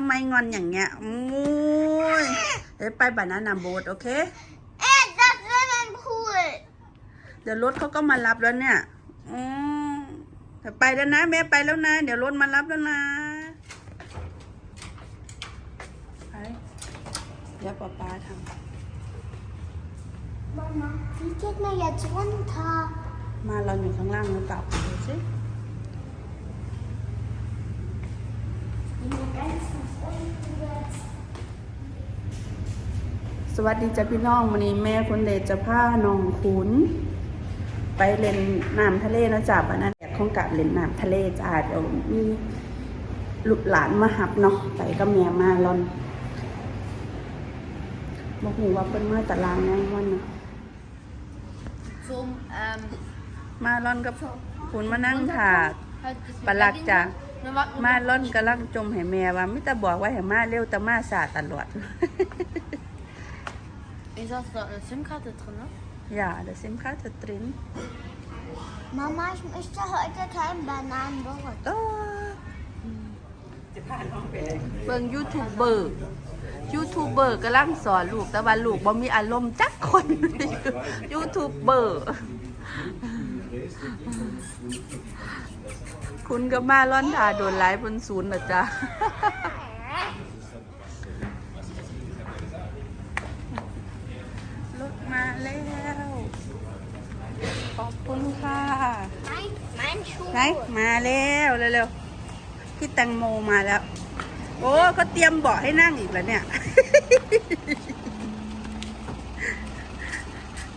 ทำไมงอนอย่างเงี้ยโอ้ยเดี๋ยวไปบานานาโบ๊ทโอเค Ed, that's swimming pool. เดี๋ยวรถเขาก็มารับแล้วเนี่ยอืมแต่ไปแล้วนะแม่ไปแล้วนะ เดี๋ยวรถมารับแล้วนะไปเดี๋ยวป๊าป๊าท Mama, wie geht man jetzt runter? ำมาเราอยู่ข้างล่างหรือเปล่าดูสิ สวัสดีจ้ะพี่น้องวันนี้แม่คุณเดชจะพาน้องขุน ไปเล่นน้ำทะเลนะจ๊ะวันนั้นแดดของกับเล่นน้ำทะเลจ้าเดี๋ยวมีลูกหลานมาหับเนาะไปก็แม่มาลอนบอกหูว่าเพิ่นมาตารางงานวันน่ะ Zum, ähm, มาลอนกับขุนมานั่งถาด halt das mit ปลัก der จ้ะ Binde. Dann warten wir มา noch. ล่อนกำลังจมให้แม่ว่ามิตรบอกไว้ให้มาเร็วแต่มาสาตลอด Ist das da eine SIM-Karte drin, ne? อย่าเดี๋ยวซิมค่าจะตริน Mama, ich möchte heute kein Bananenbrot. ก็เบิ่งยูทูบเบอร์ยูทูบเบอร์กำลังสอนลูกแต่ว่าลูกบ่มีอารมณ์จักคนยูทูบเบอร์ คุณก็มาล่อนถาโดนไลฟ์บนศูนย์นะจ๊ะรถมาแล้วขอบคุณค่ะ Mein, mein Schuh. ไหนมาแล้วเร็วๆพี่แตงโมมาแล้ว โอ้เขาเตรียมเบาะให้นั่งอีกแล้วเนี่ย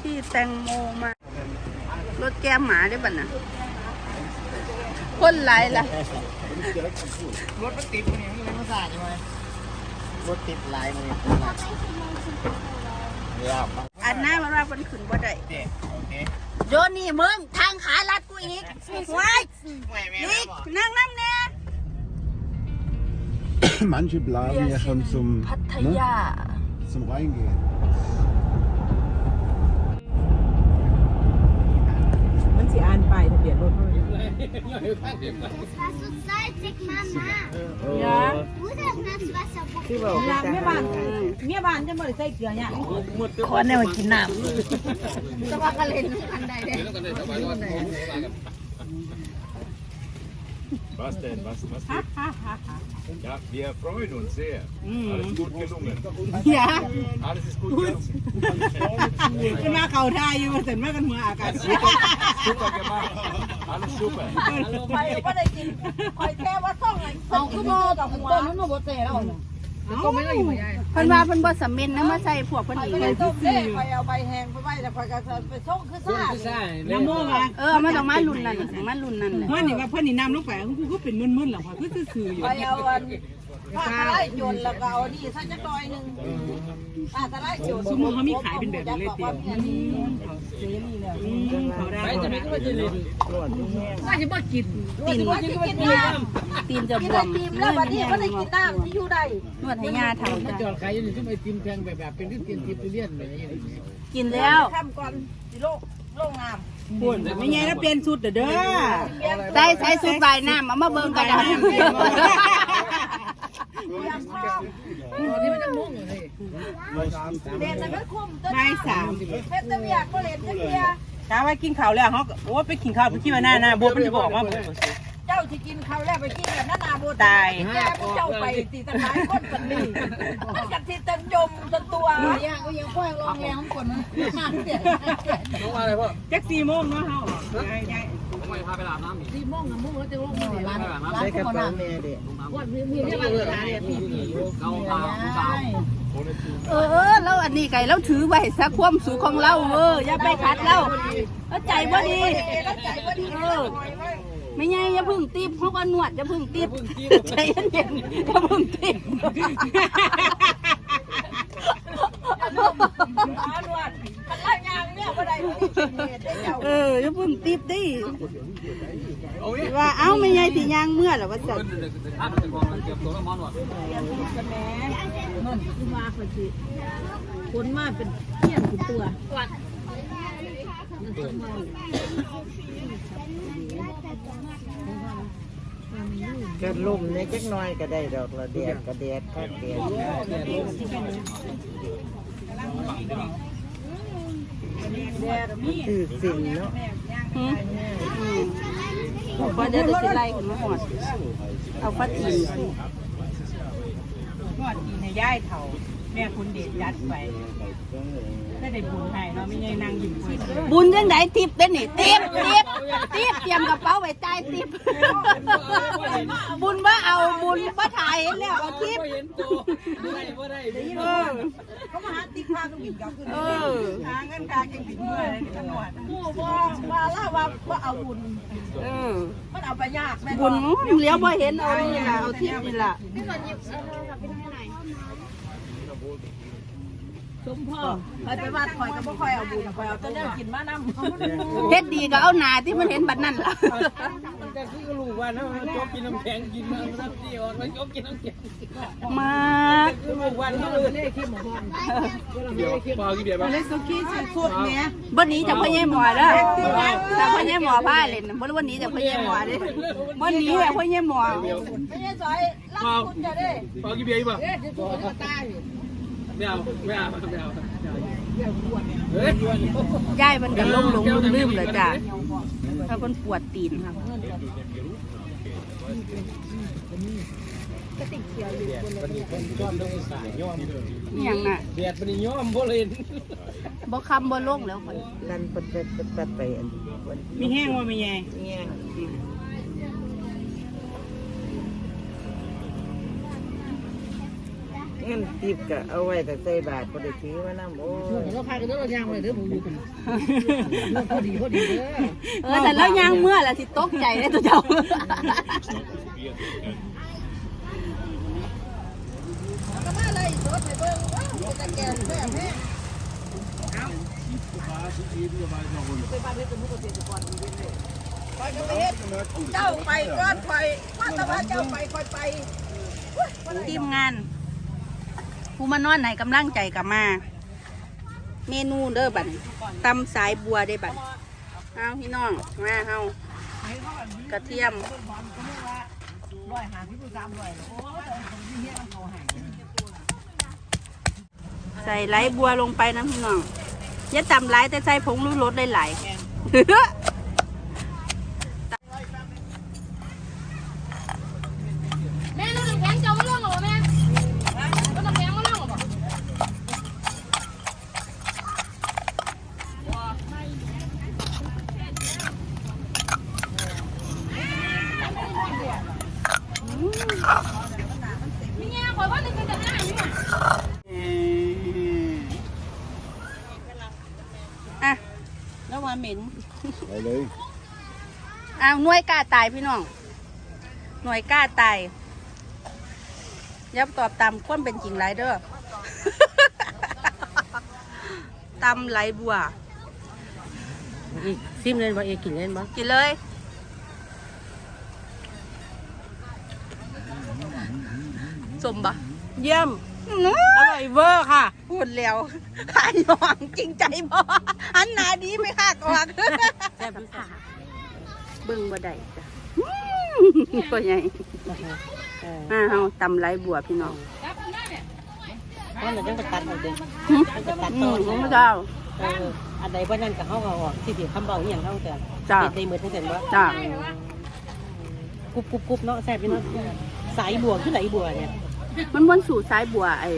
พี่แตงโมมา รถแก้มหมาได้ป่ะน่ะคนไรล่ะ รถมันติดมันนี่มันเลยมาสาดใช่ไหมรถติดหลายมันนี่เนี่ยครับอันหน้ามันว่ามันขึ้นบ่ได้เด็กโอเคโยนี่มึงทางขาลัดกูอีกไว้ไม่แม่นี่นั่งน้ำเนี่ย Manche blasen ja schon zum, พัท ne, ยา zum Reingehen. สิอ่านป้ายทะเบียนรถเขาเลย Das war so salzig, Mama. เยอะ Wo ist das Nasswasser? คือบอกว่าเมียบ้านเมียบ้านจะบ่ได้ใส่เกลือเนี่ยขอแนวกินน้จะว่ากระเล่นอันใดเด้ Was denn? Was, was denn? Ja, wir freuen uns sehr. Alles gut gelungen. ำอย่า Alles ist gut gelungen. จะมาเขาท่าอยู่เสร็จมากันหัวอากาศ Super gemacht. Alles super. ไปก็ได้กินคอยแค่ว่าต้องไงเอาคือบ่กับต้นมันบ่เตะแล้วน่ะ ก็ไม่ได้อยู่ใหญ่เพิ่นว่าเพิ่นบ่สำเร็จนะมาใส่พวกเพิ่นอีกไปเลยต้มเด้คอยเอาใบแห้งไปไว้แล้วคอยก็ไปส่งคือซ่าน้ำโม่มาเออมันต้องมารุ่นนั้นน่ะต้องมารุ่นนั้นแหละเพื่อนนี่ว่าเพื่อนนี่น้ำลงไปกูก็เป็นมึนๆหรอกค่ะคือซื่อๆอยู่ไปเอาอัน ผ้าตะไลจนแล้วก็เอานี่สักจักหน่อยหนึงผ้าตะไลจนสมมติเขามีขายเป็นแบบนี้เลยเตียวเขาได้จะไม่ก็จะเล่นว่าสิบ่กินตีนกินกินน้ำตีนจะกินบวไอมติมแล้ววันนี้ก็ได้กินน้ำที่อยู่ได้นวดให้ย่าทำจจ้ะจอดขายอยู่นี่ที่ไอติมแพงแบบแบบเป็นที่กินทิพย์เลี่ยนเลยกินแล้วทำก่อนสิโลกโลกน้ำปุ่นไม่ไงแล้วเปลี่ยนชุดเด้อใส่ใส่สูตรใบหน้ำเอามาเบิ่งกันนะที่มันจะมุ่งเลยเล่นแล้วก็คุ้มใบสามเพชรตะเวียกก็เล่นจักเทียถามว่ากินข้าวแล้วเขาโอ้ไปกินข้าวไปกินมาหน้าหน้าบัวมันจะบอกว่าเจ้าที่กินข้าวแล้วไปกินแบบหน้าหน้าบัวตายแกพวกเจ้าไปตีตะไคร้คนปันนี่กันที่ตันยมตันตัวย่างก็ยังค่อยลองแรงของคนมันมาเสียน้องมาเลยพ่อจักสี่โมงเนาะเฮา ได้ได้ผมไปพาไปอาบน้ำอีกสิโมงน่ะมุ่งแล้วจะลงมาร้านร้านใช้กระก็เป๋าน้ำแม่เด็กวันนี้มีเรื่องอะไรพี่พี่เราพาผู้สาวเออเออแล้วอันนี้ไก่แล้วถือไว้ซะความสูงของเราเอออย่าไปขัดเราแล้วใจบ่ดีแล้วใจว่าดีเออไม่ไงอย่าพึ่งตีบเขาก็นวดอย่าพึ่งตีบใจเย็นๆอย่าพึ่งตีบนวด มันไล่ยางเนี่ยบ่ได้ได้เจ้าเอออย่าพึ่งตีบดิว่าเอ้าไม่ไงสิยางเมื่อหรอว่าสัตว์ถ้ามันจะกองมันเก็บตัวแล้วมอนวดผลมาเป็นเที่ยงคือตัว Mama, ก็ล่มในจักหน่อยก็ได้ดอกละแดดก็แดดก็แดด คือสิ่งเนาะหืมอืมบอกว่าเดี๋ยวจะสิไล่ขึ้นมาหอด เอาฟัดอินนวดกินให้ย่ายเถ่า แม่คุณเดชยัดไปได้ได้บุญให้เนาะไม่ใช่นางยิ้มคุยเลยบุญยังไงทิปเด้นี่ทิปทิปทิปเตรียมกระเป๋าไว้ใต้ทิปบุญว่าเอาบุญว่าถ่ายให้แล้วเอาทิป เออเขามาหาติ๊กผ้าต้องบินกลับขึ้นเออหาเงินกาเก่งบินเมื่อยกันหนวดผู้ว่าว่าล่าว่าว่าเอาบุญเออมันเอาไปยากแม่บุญเลี้ยวบ่เห็นเอานี่ล่ะเอาทิปนี่ล่ะส มพ่อคอยไปวัดคอยก็บ่คอยเอาบุญคอยเอาแต้นกินมานำเฮ็ดดีก็เอาหนาที่มันเห็นบัดนั่นล่ะแต่คือรู้ว่านะจบกินน้ำแข็งกินน้ำน้ำที่ออกแล้วจบกินน้ำแข็งมาคือรู้ว่านะเลยนี่คิดหมดเดี๋ยวพอกี่เดียวบ้างเลยสุกี้สุดเนี่ยบ่หนี้จากพ่อใหญ่หมอเด้อถ้าพ่อใหญ่หมอพาเล่นน่ะบ่รู้วันนี้จากพ่อใหญ่หมอเด้บ่หนี้จากพ่อใหญ่หมอไม่ใช่ซอยรับคุณจะได้พอกี่เบียร์บ้าง ไม่เอาไม่เอาไม่เอาเฮ้ยยายมันก็ลงลงลืมลืมเลยจ้ะถ้าเพิ่นปวดตีนค่ะอหย่างน่ะเบียดมันย้อมบ่เลยบ่คำบ่ลงแล้วข่อยนั่นปัดปัดปัดปัดไปอันมีแห้งว่ามีไงเนี่ยเงินติบก็เอาไว้แต่ใส่บาทพอได้ถือมาน้ำโอ้ยเราพากันเด้อยางเลยเด้อผมอยู่กันพอดีพอดีเด้อเออแต่แล้วยางเมื่อล่ะสิตกใจเด้อตัวเจ้าเจ้าไปก้อนคอยมาตะวันเจ้าไปคอยไปทีมงาน ผู้มานอนไหนกำลังใจกลับมา เมนูเด้อบัดตำสายบัวได้บัดเอาพี่น้องมาเฮากระเทียมใส่ไหลบัวลงไปนะพี่น้องอย่าตำไหลแต่ใส่ผงรู้รสได้หลม่น้ำแข็งเจ้ามาล่องเหรอแม่น้ำแข็งมาล่องเหรอ มีเงี้ยขอว่าหนึ่งเป็นจะง่ายนี่ อะแล้วว่าเหม็น ไปเลย อ้าวหน่วยกล้าตายพี่น้อง หน่วยกล้าตายยับตอบตามความเป็นจริงไรเด้อตำไหลบัวซิมเล่นบ่เอกินเล่นบ่กินเลย สมบะเยี่ยมอื้ออร่อยเวอร์ค่ะ พูดแล้วขายหองจริงใจบ่อันหนาดีไหมค่ะกวักแซ่บพิซซ่า เบิ่งบ่ได้จ้ะก็ใหญ่อ่าเฮาตำไหลบัวพี่น้องเพราะเราต้องไปตัดเอาเด้อหึต้องไปตัดอืต่อมพระเจ้าเอออันใดบ่นั่นก็เฮาก็ออกสิสิคำเบาอีหยังเฮาแต่จ้ะเฮ็ดได้หมดทั้งนั้นบ่จ้ากุบกุบกุบเนาะแซ่บพี่เนาะสายบัวคือไหลบัวเนี่ยมันวนสู่สายบัวไอ้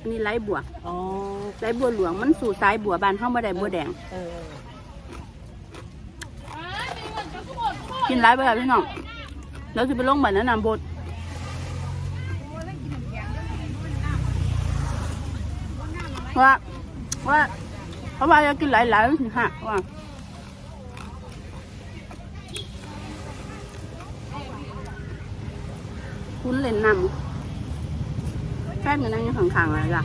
อันนี้ไหลบัวอ๋อไหลบัวหลวงมันสู่สายบัวบานเฮาบ่ได้บัวแดงเออ กินหลายไปแล้วพี่น้องแล้วสิไปลงบ้านนั้นน่ะบดว่าว่าเพราะว่าอยากกินหลายๆสิฮะว่าคุณเล่นนำแฟนกันนั่งอยู่ข้างๆอะไรล่ะ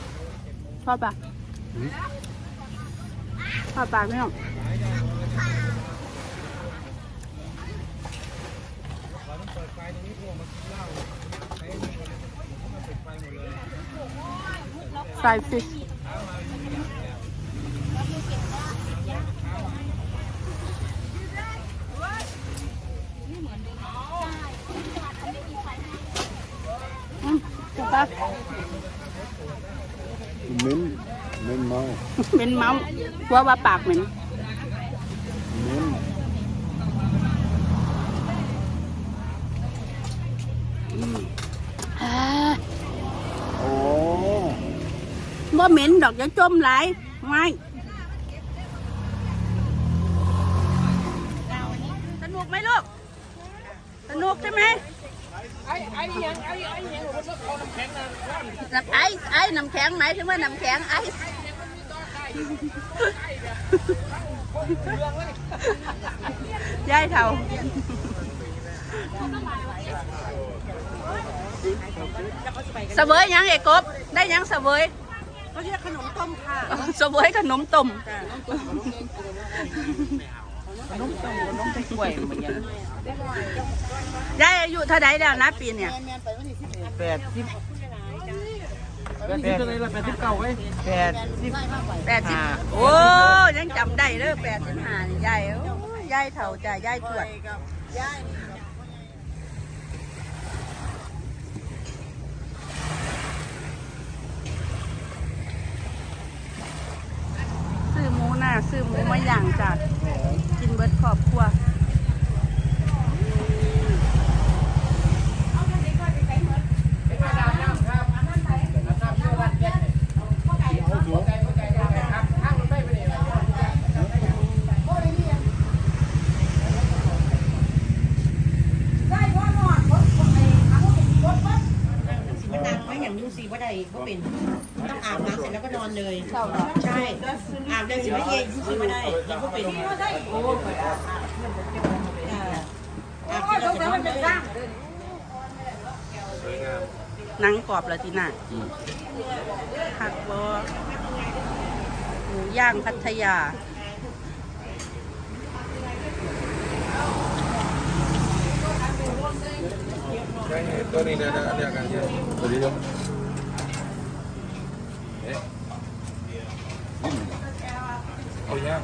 ชอบปะชอบปากไหมน้องฟรายฟิช อืมถูกปะ Min, min mau. เป็นเมาส์กลัวว่าปากเหม็น Min. อ่า Åh. บ่เหม็นดอกจะจมไหลายไม่สนุกไหมลูก สนุกใช่ไหมไอ้ไอ้ยังไอ้ไอ้ยังน้ำแข็งไอ้ไอ้น้ำแข็งหมายถึงว่าน้ำแข็งไอ้ ยายเท่าเสวยยังเอกบได้ยังเสวยเขาเรียกขนมต้มค่ะเสวยขนมต้มขนมต้มขนมต้มกล้วยเหมือนกันยายอายุเท่าไดแล้วนะปีเนี่ยแปดสิบ แปดสิบอะไรล่ะแปดสิบเก้าไว้แปดสิบแปดสิบโอ้ยังจำได้เด้อแปดสิบห้านี่ยายโอ้ยยายเท่าจ้ะยายทวดซื้อหมูหน้าซื้อหมูมาย่างจ้ะกินเบิดครอบครัว มันนั่งไว้อย่างยูซีว่าใดก็เป็น ต้องอาบน้ำ เสร็จแล้วก็นอนเลยใช่อาบเดินสิไม่เย็นยูซีไม่ได้ยังก็เป็นอาบเสร็จแล้วก็นอนเลยหนังกรอบแล้วทีน่ะผักบอหมูย่างพัทยาตัวนี้นะเดียวกันตัวนี้เดียว เอาย่าง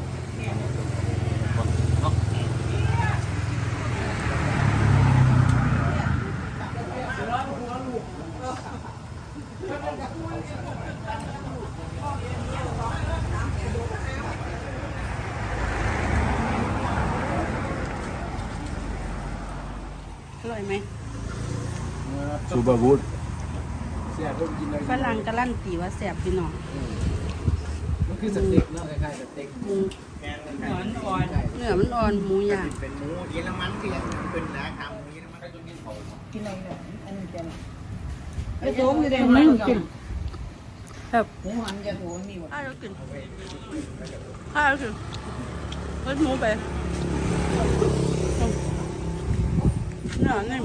อร่อยไหม Super gut. ฝรั่งกะลั่นตีว่าแสบพี่น้องมัน คือสเต็กเนาะคล้ายๆสเต็กหมูแกงมันอ่อนอ่อนเนื้อมันอ่อนหมูย่างเป็นหมูเยอรมันที่ยังเป็นนะทำหมูเยอรมันก็ต้องกินของกินอะไรเนี่ยอันนี้แกงไอ้โจ๊กนี่ได้ไหมกินครับหมูหันจะโถูมีหมดอ้าวกินอ้าวกินเล็ดหมูไปเนื้อนี่